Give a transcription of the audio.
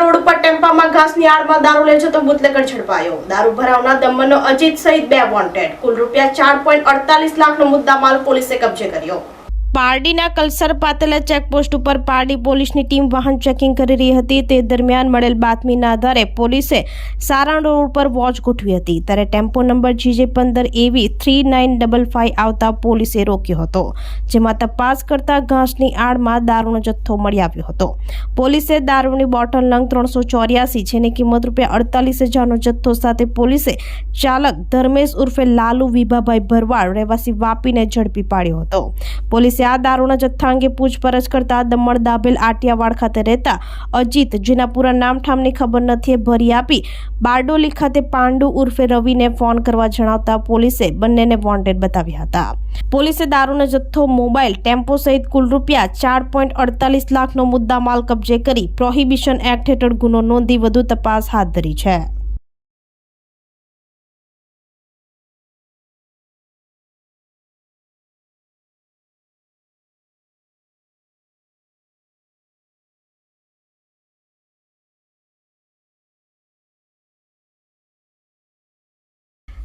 Road ઉપર ટેમ્પામાં ઘાસની આડમાં દારૂ લઈ જતો બુટલેગર ઝડપાયો દારૂ ભરાવના દમણનો અજીત સહિત બે વોન્ટેડ કુલ રૂપિયા ચાર પોઈન્ટ અડતાલીસ લાખનો મુદ્દામાલ પોલીસે કબજે કર્યો. પારડીના કલસર પાતેલા ચેકપોસ્ટ ઉપર પારડી પોલીસની ટીમ વાહન ચેકિંગ કરી રહી હતી. તે દરમિયાન મળેલ બાતમીના આધારે પોલીસે સારણ રોડ પર વોચ ગોઠવી હતી. ત્યારે ટેમ્પો નંબર જીજે પંદર એવી થ્રી નાઇન ડબલ ફાઇવ આવતા પોલીસે રોક્યો હતો, જેમાં તપાસ કરતા ઘાસની આડમાં દારૂનો જથ્થો મળી આવ્યો હતો. પોલીસે દારૂની બોટલ નંગ ત્રણસો ચોર્યાસી, જેની કિંમત રૂપિયા અડતાલીસ હજારનો જથ્થો સાથે પોલીસે ચાલક ધર્મેશ ઉર્ફે લાલુ વિભાભાઈ ભરવાડ રહેવાસી વાપીને ઝડપી પાડ્યો હતો. પોલીસે આ દારૂના જથ્થા અંગે પૂછપરછ કરતા દમણ દાભેલ આટિયાવાડ ખાતે રહેતા અજીત, જેના પૂરા નામઠામની ખબર નથી, એ ભરી આપી બારડોલી ખાતે પાંડુ ઉર્ફે રવિને ફોન કરવા જણાવતા પોલીસે બંનેને વોન્ટેડ બતાવ્યા હતા. પોલીસે દારૂનો જથ્થો, મોબાઈલ, ટેમ્પો સહિત કુલ રૂપિયા ચાર પોઈન્ટ અડતાલીસ લાખનો મુદ્દામાલ કબજે કરી પ્રોહિબિશન એક્ટ હેઠળ ગુનો નોંધી વધુ તપાસ હાથ ધરી છે.